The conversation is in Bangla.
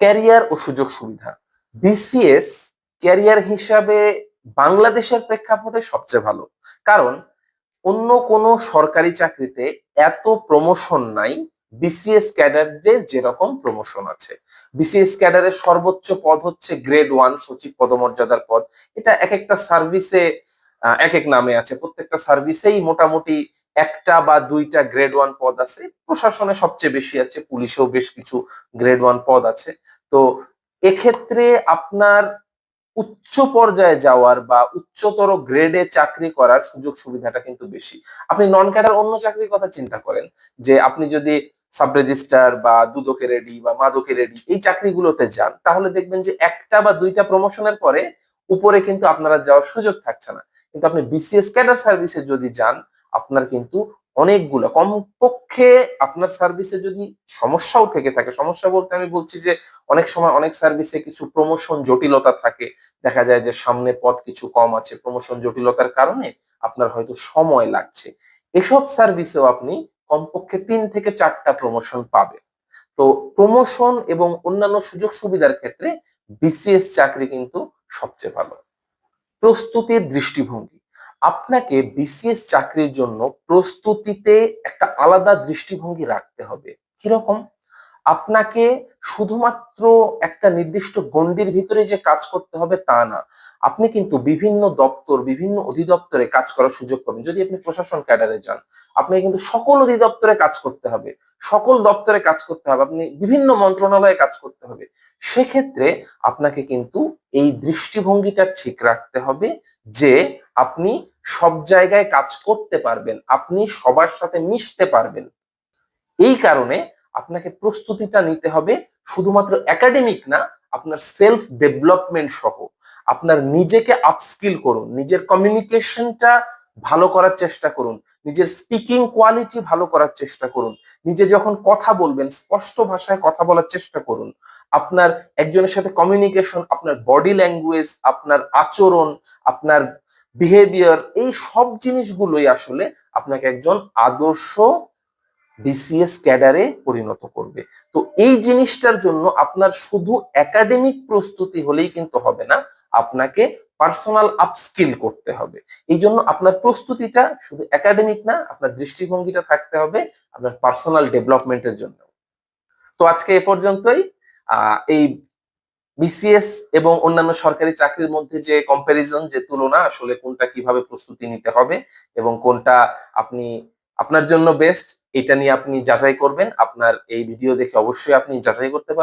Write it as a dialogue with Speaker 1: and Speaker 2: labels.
Speaker 1: ক্যারিয়ার ও সুযোগ সুবিধা। বিসিএস ক্যারিয়ার হিসাবে বাংলাদেশের প্রেক্ষাপটে সবচেয়ে ভালো। কারণ অন্য কোনো সরকারি চাকরিতে এত প্রমোশন নাই বিসিএস ক্যাডারদের যেরকম প্রমোশন আছে। বিসিএস ক্যাডারের সর্বোচ্চ পদ হচ্ছে গ্রেড ওয়ান সচিব পদমর্যাদার পদ। এটা এক একটা সার্ভিসে এক এক নামে আছে। প্রত্যেকটা সার্ভিসেই মোটামুটি একটা বা দুইটা গ্রেড ওয়ান পদ আছে। প্রশাসনে সবচেয়ে বেশি আছে, পুলিশেও বেশ কিছু গ্রেড ওয়ান পদ আছে। তো এক্ষেত্রে আপনার উচ্চ পর্যায়ে যাওয়ার বা উচ্চতর গ্রেডে চাকরি করার সুযোগ সুবিধাটা কিন্তু বেশি। আপনি নন ক্যাডার অন্য চাকরির কথা চিন্তা করেন যে আপনি যদি সাব রেজিস্টার বা দুদকে রেডি বা মাদকে রেডি এই চাকরিগুলোতে যান, তাহলে দেখবেন যে একটা বা দুইটা প্রমোশনের পরে উপরে কিন্তু আপনারা যাওয়ার সুযোগ থাকছে না। কিন্তু আপনি বিসিএস ক্যাডার সার্ভিসে যদি যান, আপনার কিন্তু অনেকগুলো, কমপক্ষে আপনার সার্ভিসে যদি সমস্যাও থেকে থাকে, সমস্যা বলতে আমি বলছি যে অনেক সময় অনেক সার্ভিসে কিছু প্রমোশন জটিলতা থাকে। দেখা যায় যে সামনে পথ কিছু কম আছে প্রমোশন জটিলতার কারণে আপনার হয়তো সময় লাগছে। এসব সার্ভিসেও আপনি কমপক্ষে তিন থেকে চারটা প্রমোশন পাবেন। তো প্রমোশন এবং অন্যান্য সুযোগ সুবিধার ক্ষেত্রে বিসিএস চাকরি কিন্তু সবচেয়ে ভালো। প্রস্তুতির দৃষ্টিভঙ্গি। আপনাকে বিসিএস চাকরির জন্য প্রস্তুতিতে একটা আলাদা দৃষ্টিভঙ্গি রাখতে হবে। কীরকম? আপনাকে শুধুমাত্র একটা নির্দিষ্ট গণ্ডির ভিতরে যে কাজ করতে হবে তা না। আপনি কিন্তু বিভিন্ন দপ্তর, বিভিন্ন অধিদপ্তরে কাজ করার সুযোগ পাবেন। যদি আপনি প্রশাসন ক্যাডারে যান, আপনাকে কিন্তু সকল অধিদপ্তরে কাজ করতে হবে। সকল দপ্তরে কাজ করতে হবে। আপনি বিভিন্ন মন্ত্রণালয়ে কাজ করতে হবে। সেক্ষেত্রে আপনাকে কিন্তু এই দৃষ্টিভঙ্গিটা ঠিক রাখতে হবে যে আপনি সব জায়গায় কাজ করতে পারবেন, আপনি সবার সাথে মিশতে পারবেন। এই কারণে আপনাকে প্রস্তুতিটা নিতে হবে শুধুমাত্র একাডেমিক না, আপনার সেলফ ডেভেলপমেন্ট সহ। আপনার নিজেকে আপস্কিল করুন, নিজের কমিউনিকেশনটা ভালো করার চেষ্টা করুন। নিজের স্পিকিং কোয়ালিটি ভালো করার চেষ্টা করুন। নিজে যখন কথা বলবেন, স্পষ্ট ভাষায় কথা বলার চেষ্টা করুন। আপনার একজনের সাথে কমিউনিকেশন আপনার বডি ল্যাঙ্গুয়েজ আপনার আচরণ, আপনার বিহেভিয়ার এই সব জিনিসগুলোই আসলে আপনাকে একজন আদর্শ বিসিএস ক্যাডারে পরিণত করবে। তো এই জিনিসটার জন্য আপনার শুধু একাডেমিক প্রস্তুতি হলেই কিন্তু হবে না, আপনাকে পার্সোনাল আপস্কিল করতে হবে। এই জন্য আপনার প্রস্তুতিটা শুধু একাডেমিক না, আপনার দৃষ্টিভঙ্গিটা থাকতে হবে আপনার পার্সোনাল ডেভেলপমেন্টের জন্য। তো আজকে এ পর্যন্তই। এই বিসিএস এবং অন্যান্য সরকারি চাকরির মধ্যে যে কম্প্যারিজন যে তুলনা, আসলে কোনটা কীভাবে প্রস্তুতি নিতে হবে এবং কোনটা আপনি, আপনার জন্য বেস্ট এটা নিয়ে আপনি যাচাই করবেন। আপনার এই ভিডিও দেখে অবশ্যই আপনি যাচাই করতে পারবেন।